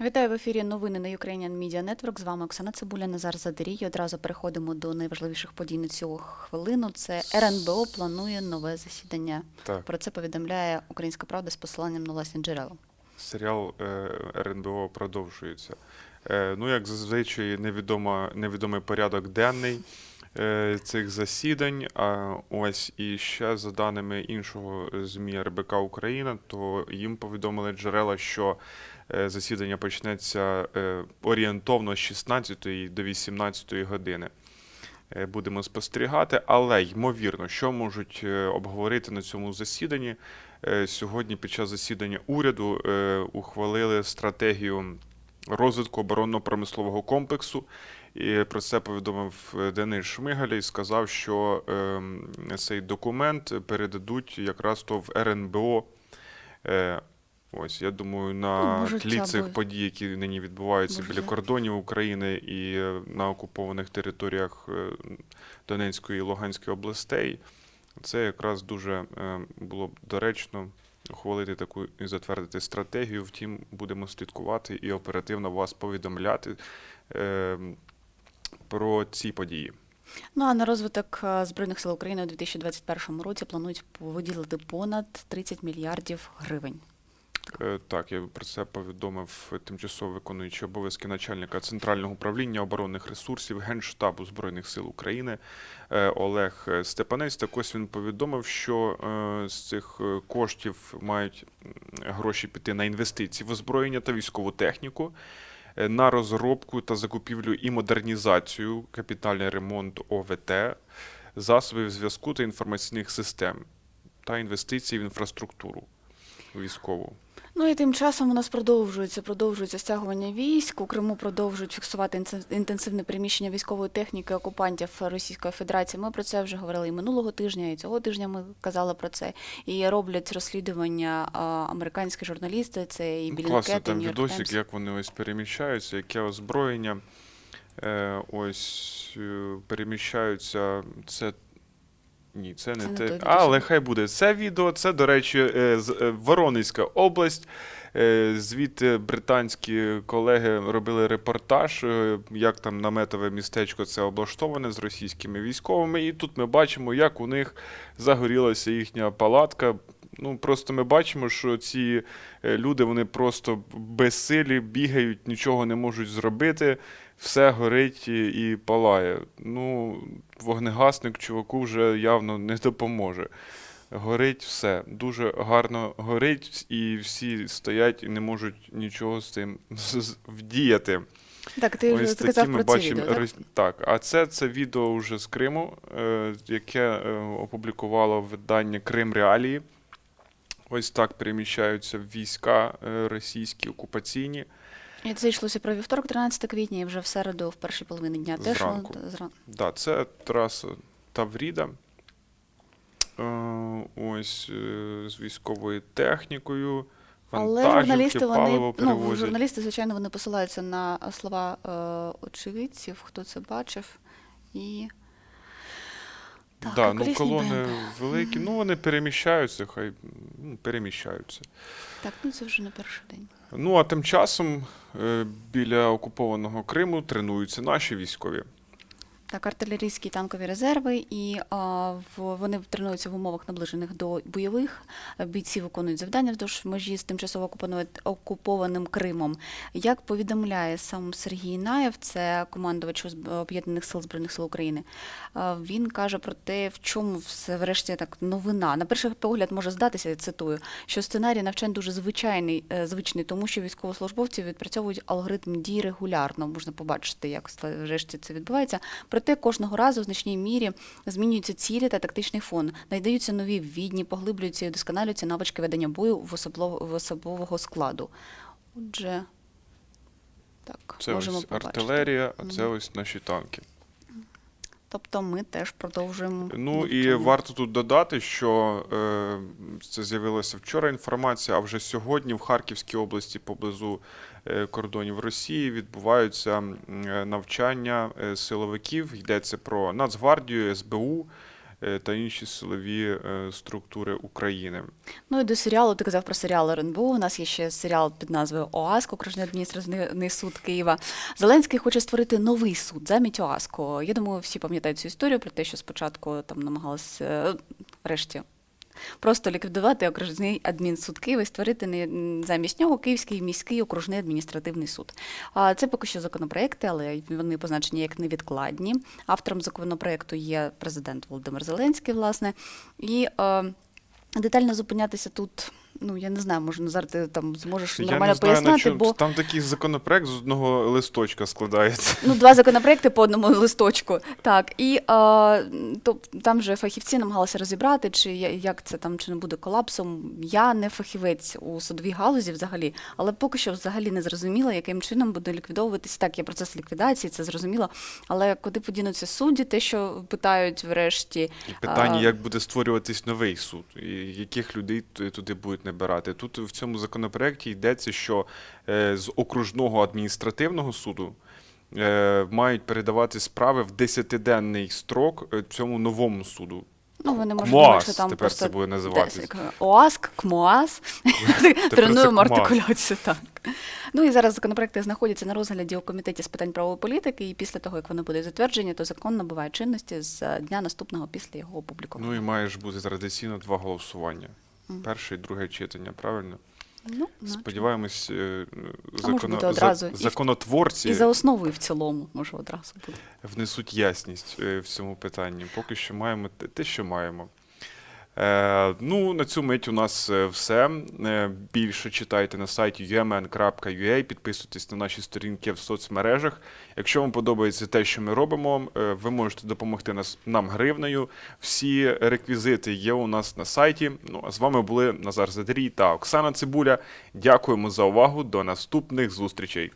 Вітаю в ефірі новини на Ukrainian Media Network. З вами Оксана Цибуля, Назар Задерій. Одразу переходимо до найважливіших подій на цю хвилину. Це РНБО планує нове засідання. Так, Про це повідомляє Українська Правда з посиланням на власні джерела. серіал е, РНБО продовжується. Е, ну, як зазвичай, невідома, невідомий порядок денний цих засідань. А ось і ще за даними іншого ЗМІ РБК Україна, то їм повідомили джерела, що е, засідання почнеться е, орієнтовно з 16 до 18 години. Е, Будемо спостерігати, але ймовірно, що можуть е, обговорити на цьому засіданні. Е, Сьогодні під час засідання уряду е, ухвалили стратегію розвитку оборонно-промислового комплексу. І про це повідомив е, Денис Шмигаль і сказав, що ем, цей документ передадуть якраз то в РНБО. Е, Ось, я думаю, Ну, на може, тлі цих подій, які нині відбуваються Може, біля кордонів України і е, на окупованих територіях Донецької і Луганської областей, це якраз дуже було б доречно ухвалити таку і затвердити стратегію. Втім, будемо слідкувати і оперативно вас повідомляти е, про ці події. Ну а на розвиток е, Збройних сил України у 2021 році планують виділити понад 30 мільярдів гривень. Е, Так, я про це повідомив тимчасово виконуючий обов'язки начальника Центрального управління оборонних ресурсів Генштабу Збройних сил України е, Олег Степанець. Так ось він повідомив, що з цих коштів мають гроші піти на інвестиції в озброєння та військову техніку. Е, На розробку та закупівлю і модернізацію, капітальний ремонт ОВТ, засобів зв'язку та інформаційних систем та інвестиції в інфраструктуру військову. Ну і тим часом у нас продовжується продовжується стягування військ. У Криму продовжують фіксувати інтенсивне приміщення військової техніки окупантів Російської Федерації. Ми про це вже говорили і минулого тижня, і цього тижня ми казали про це. І роблять розслідування американські журналісти. Це і Ну, Білі Класно, там відосик, як вони ось переміщаються, яке озброєння. Е, ось е, переміщаються. Це. Ні, це не те. той А, але хай буде. Це відео, це, до речі, е, з- е, Воронезька область. Е, Звідти британські колеги робили репортаж, е, як там наметове містечко це облаштоване з російськими військовими. І тут ми бачимо, як у них загорілася їхня палатка. Ну, просто ми бачимо, що ці е, люди вони просто безсилі, бігають, нічого не можуть зробити, все горить і, і палає. Ну, вогнегасник чуваку вже явно не допоможе. Горить все, дуже гарно горить, і всі стоять і не можуть нічого з цим вдіяти. Так, ти вже Ось ти казав такі про ми це відео, так? так, а це, це відео вже з Криму, е, яке е, опублікувало видання Крим Реалії. Ось так переміщаються війська е, російські окупаційні. І це йшлося про вівторок, 13 квітня, і вже в середу, в першій половині дня теж Зранку. зран- Да, це траса Тавріда. Е, ось е, з військовою технікою. Але журналісти вони ну, журналісти, звичайно, вони посилаються на слова е, очевидців, хто це бачив, і так, да, ну, колони БМП. великі, ну вони переміщаються, хай ну, переміщаються. Так, ну це вже не перший день. Ну а тим часом е, біля окупованого Криму тренуються наші військові. Так, артилерійські танкові резерви, і а, в, вони тренуються в умовах наближених до бойових. Бійці виконують завдання вздовж межі з тимчасово окупованим Кримом. Як повідомляє сам Сергій Наєв, це командувач Об'єднаних сил Збройних сил України. а, Він каже про те, в чому все врешті так новина. На перший погляд може здатися, я цитую, що сценарій навчань дуже звичайний, е, звичний, тому що військовослужбовці відпрацьовують алгоритм дій регулярно. Можна побачити, як врешті це відбувається. Проте кожного разу в значній мірі змінюються цілі та тактичний фон, надаються нові ввідні, поглиблюються і удосконалюються навички ведення бою в, особового складу. Отже, так, Це можемо ось побачити. артилерія, а це Мгм. ось наші танки. Тобто ми теж продовжуємо. Ну і варто тут додати, що е, це з'явилася вчора інформація, а вже сьогодні в Харківській області поблизу е, кордонів Росії відбуваються е, навчання е, силовиків. Йдеться про Нацгвардію, СБУ, та інші силові е, структури України. Ну і до серіалу ти казав про серіал РНБУ. У нас є ще серіал під назвою ОАСК, окружний адміністративний суд Києва. Зеленський хоче створити новий суд замість ОАСКу. Я думаю, всі пам'ятають цю історію про те, що спочатку там намагалися решті. врешті. Просто ліквідувати окружний адмінсуд Києва і створити не замість нього Київський міський окружний адміністративний суд. Це поки що законопроекти, але вони позначені як невідкладні. Автором законопроекту є президент Володимир Зеленський, власне. І е, детально зупинятися тут. Ну, я не знаю, може, Назар, ти там зможеш Я нормально не знаю, на чому бо там такий законопроект з одного листочка складається. Ну, два законопроекти по одному листочку. Так, і а, то, там же фахівці намагалися розібрати, чи як це там чи не буде колапсом. Я не фахівець у судовій галузі взагалі, але поки що взагалі не зрозуміла, яким чином буде ліквідовуватись. Так, є процес ліквідації, це зрозуміло. Але куди подінуться судді, те, що питають врешті. І питання, а, як буде створюватись новий суд, і яких людей туди будуть набирати. Тут в цьому законопроекті йдеться, що е, з окружного адміністративного суду е, мають передавати справи в 10-денний строк е, цьому новому суду. Ну, вони можуть КМОАС думати, там тепер просто це буде як ОАСК, КМОАС. Тренуємо артикуляцію. Так. Ну і зараз законопроекти знаходяться на розгляді у комітеті з питань правової політики, і після того, як вони будуть затверджені, то закон набуває чинності з дня наступного після його опублікування. Ну і має ж бути традиційно два голосування. Перше і друге читання, правильно? Ну, наче. Сподіваємось, е, може бути одразу і в- законотворці І за основу, і в цілому, може одразу буде. внесуть ясність е, в цьому питанні. Поки що маємо те- те, що маємо. Е, ну, на цю мить у нас е, все. Е, більше читайте на сайті umn.ua, підписуйтесь на наші сторінки в соцмережах. Якщо вам подобається те, що ми робимо, ви можете допомогти нам гривнею. Всі реквізити є у нас на сайті. Ну, а з вами були Назар Задрій та Оксана Цибуля. Дякуємо за увагу. До наступних зустрічей.